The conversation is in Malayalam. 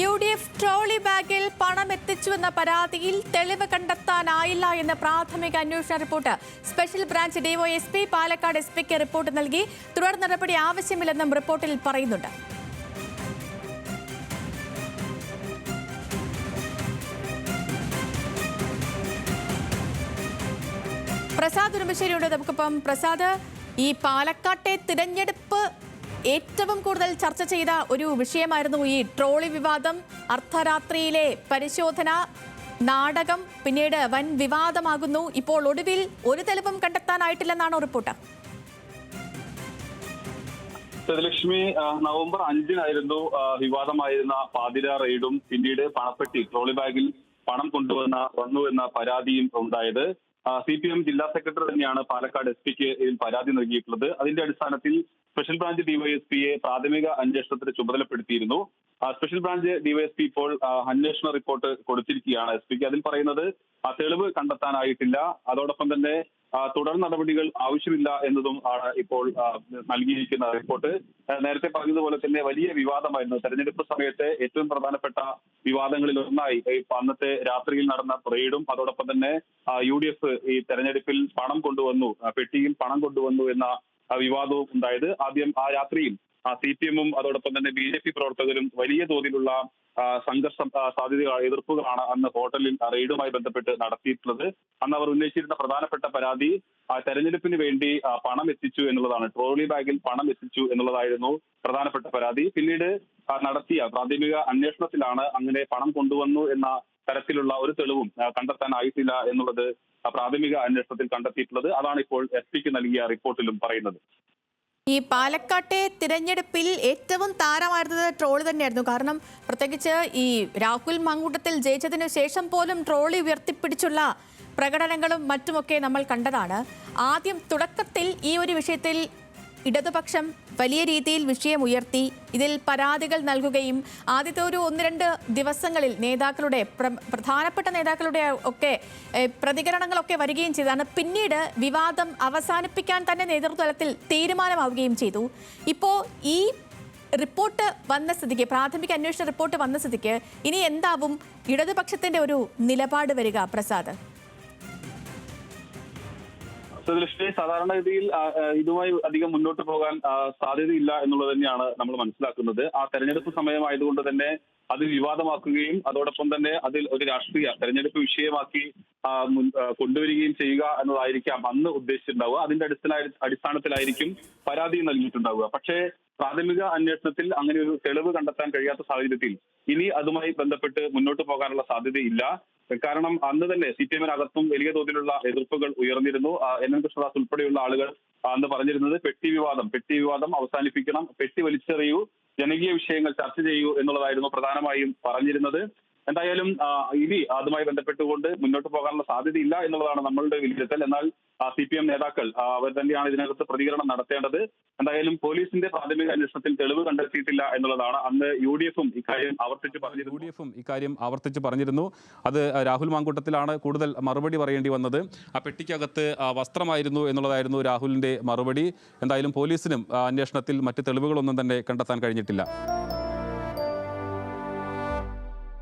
യു ഡി എഫ് ട്രോളി ബാഗിൽ പണം എത്തിച്ചുവെന്ന പരാതിയിൽ തെളിവ് കണ്ടെത്താനായില്ല എന്ന പ്രാഥമിക അന്വേഷണ report. Special branch DYSP Palakkad S പിക്ക് റിപ്പോർട്ട് നൽകി. തുടർ നടപടി ആവശ്യമില്ലെന്നും റിപ്പോർട്ടിൽ പറയുന്നുണ്ട്. പ്രസാദ് ഉടുമ്പശ്ശേരിയുണ്ട് നമുക്കിപ്പം പ്രസാദ് ഈ പാലക്കാട്ടെ തിരഞ്ഞെടുപ്പ് ഏറ്റവും കൂടുതൽ ചർച്ച ചെയ്ത ഒരു വിഷയമായിരുന്നു ഈ ട്രോളി വിവാദം അർദ്ധരാത്രിയിലെ പരിശോധന നാടകം പിന്നീട് വൻ വിവാദമാകുന്നു. ഇപ്പോൾ ഒടുവിൽ ഒരു തെളിവും കണ്ടെത്താനായിട്ടില്ലെന്നാണ് റിപ്പോർട്ട്. ലക്ഷ്മി നവംബർ അഞ്ചിനായിരുന്നു വിവാദമായിരുന്ന പാതിര റെയ്ഡും പിന്നീട് പണപ്പെട്ടി ട്രോളി ബാഗിൽ പണം കൊണ്ടുവന്ന വന്നു എന്ന പരാതിയും ഉണ്ടായത്. സി പി എം ജില്ലാ സെക്രട്ടറി തന്നെയാണ് പാലക്കാട് എസ് പിക്ക് ഇതിൽ പരാതി നൽകിയിട്ടുള്ളത്. അതിന്റെ അടിസ്ഥാനത്തിൽ സ്പെഷ്യൽ ബ്രാഞ്ച് ഡിവൈഎസ്പിയെ പ്രാഥമിക അന്വേഷണത്തിന് ചുമതലപ്പെടുത്തിയിരുന്നു. സ്പെഷ്യൽ ബ്രാഞ്ച് ഡിവൈഎസ്പി ഇപ്പോൾ അന്വേഷണ റിപ്പോർട്ട് കൊടുത്തിരിക്കുകയാണ്. എസ് പിക്ക് അതിൽ പറയുന്നത് തെളിവ് കണ്ടെത്താനായിട്ടില്ല. അതോടൊപ്പം തന്നെ തുടർ നടപടികൾ ആവശ്യമില്ല എന്നതും ആണ് ഇപ്പോൾ നൽകിയിരിക്കുന്ന റിപ്പോർട്ട്. നേരത്തെ പറഞ്ഞതുപോലെ തന്നെ വലിയ വിവാദമായിരുന്നു. തെരഞ്ഞെടുപ്പ് സമയത്തെ ഏറ്റവും പ്രധാനപ്പെട്ട വിവാദങ്ങളിൽ ഒന്നായി അന്നത്തെ രാത്രിയിൽ നടന്ന റെയ്ഡും അതോടൊപ്പം തന്നെ യു ഡി എഫ് ഈ തെരഞ്ഞെടുപ്പിൽ പണം കൊണ്ടുവന്നു പെട്ടിയിൽ പണം കൊണ്ടുവന്നു എന്ന വിവാദവും ഉണ്ടായത് ആദ്യം ആ രാത്രിയിൽ സി പി എമ്മും അതോടൊപ്പം തന്നെ ബി ജെ പി പ്രവർത്തകരും വലിയ തോതിലുള്ള സംഘർഷ സാധ്യത എതിർപ്പുകളാണ് അന്ന് ഹോട്ടലിൽ റെയ്ഡുമായി ബന്ധപ്പെട്ട് നടത്തിയിട്ടുള്ളത്. അന്ന് അവർ ഉന്നയിച്ചിരുന്ന പ്രധാനപ്പെട്ട പരാതി തെരഞ്ഞെടുപ്പിന് വേണ്ടി പണം എത്തിച്ചു എന്നുള്ളതാണ്. ട്രോളി ബാഗിൽ പണം എത്തിച്ചു എന്നുള്ളതായിരുന്നു പ്രധാനപ്പെട്ട പരാതി. പിന്നീട് നടത്തിയ പ്രാഥമിക അന്വേഷണത്തിലാണ് അങ്ങനെ പണം കൊണ്ടുവന്നു എന്ന തരത്തിലുള്ള ഒരു തെളിവും കണ്ടെത്താനായിട്ടില്ല എന്നുള്ളത് പ്രാഥമിക അന്വേഷണത്തിൽ കണ്ടെത്തിയിട്ടുള്ളത് അതാണ് ഇപ്പോൾ എസ് പിക്ക് നൽകിയ റിപ്പോർട്ടിലും പറയുന്നത്. ഈ പാലക്കാട്ടെ തിരഞ്ഞെടുപ്പിൽ ഏറ്റവും താരമായിരുന്നത് ട്രോളി തന്നെയായിരുന്നു. കാരണം പ്രത്യേകിച്ച് ഈ രാഹുൽ മങ്കൂട്ടത്തിൽ ജയിച്ചതിനു ശേഷം പോലും ട്രോളി ഉയർത്തിപ്പിടിച്ചുള്ള പ്രകടനങ്ങളും മറ്റുമൊക്കെ നമ്മൾ കണ്ടതാണ്. ആദ്യം തുടക്കത്തിൽ ഈ ഒരു വിഷയത്തിൽ ഇടതുപക്ഷം വലിയ രീതിയിൽ വിഷയം ഉയർത്തി ഇതിൽ പരാതികൾ നൽകുകയും ആദ്യത്തെ ഒരു ഒന്ന് രണ്ട് ദിവസങ്ങളിൽ നേതാക്കളുടെ പ്രധാനപ്പെട്ട നേതാക്കളുടെ ഒക്കെ പ്രതികരണങ്ങളൊക്കെ വരികയും ചെയ്തതാണ്. പിന്നീട് വിവാദം അവസാനിപ്പിക്കാൻ തന്നെ നേതൃത്വതലത്തിൽ തീരുമാനമാവുകയും ചെയ്തു. ഇപ്പോൾ ഈ റിപ്പോർട്ട് വന്ന സ്ഥിതിക്ക് പ്രാഥമിക അന്വേഷണ റിപ്പോർട്ട് വന്ന സ്ഥിതിക്ക് ഇനി എന്താവും? ഇടതുപക്ഷത്തിന്റെ ഒരു നിലപാട് വരിക പ്രസാദ്. സുലക്ഷ്മി സാധാരണഗതിയിൽ ഇതുമായി അധികം മുന്നോട്ട് പോകാൻ സാധ്യതയില്ല എന്നുള്ളത് തന്നെയാണ് നമ്മൾ മനസ്സിലാക്കുന്നത്. ആ തെരഞ്ഞെടുപ്പ് സമയമായതുകൊണ്ട് തന്നെ അത് വിവാദമാക്കുകയും അതോടൊപ്പം തന്നെ അതിൽ ഒരു രാഷ്ട്രീയ തെരഞ്ഞെടുപ്പ് വിഷയമാക്കി കൊണ്ടുവരികയും ചെയ്യുക എന്നതായിരിക്കാം അന്ന് ഉദ്ദേശിച്ചിട്ടുണ്ടാവുക. അതിന്റെ അടിസ്ഥാന അടിസ്ഥാനത്തിലായിരിക്കും പരാതി നൽകിയിട്ടുണ്ടാവുക. പക്ഷേ പ്രാഥമിക അന്വേഷണത്തിൽ അങ്ങനെ ഒരു തെളിവ് കണ്ടെത്താൻ കഴിയാത്ത സാഹചര്യത്തിൽ ഇനി അതുമായി ബന്ധപ്പെട്ട് മുന്നോട്ട് പോകാനുള്ള സാധ്യതയില്ല. കാരണം അന്ന് തന്നെ സി പി എമ്മിനകത്തും വലിയ തോതിലുള്ള എതിർപ്പുകൾ ഉയർന്നിരുന്നു. എൻ എൻ കൃഷ്ണദാസ് ഉൾപ്പെടെയുള്ള ആളുകൾ അന്ന് പറഞ്ഞിരുന്നത് പെട്ടി വിവാദം പെട്ടി വിവാദം അവസാനിപ്പിക്കണം പെട്ടി വലിച്ചെറിയൂ ജനകീയ വിഷയങ്ങൾ ചർച്ച ചെയ്യൂ എന്നുള്ളതായിരുന്നു പ്രധാനമായും പറഞ്ഞിരുന്നത്. എന്തായാലും ഇനി അതുമായി ബന്ധപ്പെട്ടുകൊണ്ട് മുന്നോട്ട് പോകാനുള്ള സാധ്യതയില്ല എന്നുള്ളതാണ് നമ്മളുടെ വിലയിരുത്തൽ. എന്നാൽ സി പി എം നേതാക്കൾ അവർ തന്നെയാണ് ഇതിനകത്ത് പ്രതികരണം നടത്തേണ്ടത്. എന്തായാലും പോലീസിന്റെ പ്രാഥമിക അന്വേഷണത്തിൽ തെളിവ് കണ്ടെത്തിയിട്ടില്ല എന്നുള്ളതാണ് അന്ന് യു ഡി എഫും ഇക്കാര്യം ആവർത്തിച്ച് യു പറഞ്ഞിരുന്നു ഡി എഫും ഇക്കാര്യം ആവർത്തിച്ച് പറഞ്ഞിരുന്നു. അത് രാഹുൽ മാങ്കൂട്ടത്തിലാണ് കൂടുതൽ മറുപടി പറയേണ്ടി വന്നത്. ആ പെട്ടിക്കകത്ത് വസ്ത്രമായിരുന്നു എന്നുള്ളതായിരുന്നു രാഹുലിന്റെ മറുപടി. എന്തായാലും പോലീസിനും അന്വേഷണത്തിൽ മറ്റ് തെളിവുകളൊന്നും തന്നെ കണ്ടെത്താൻ കഴിഞ്ഞിട്ടില്ല.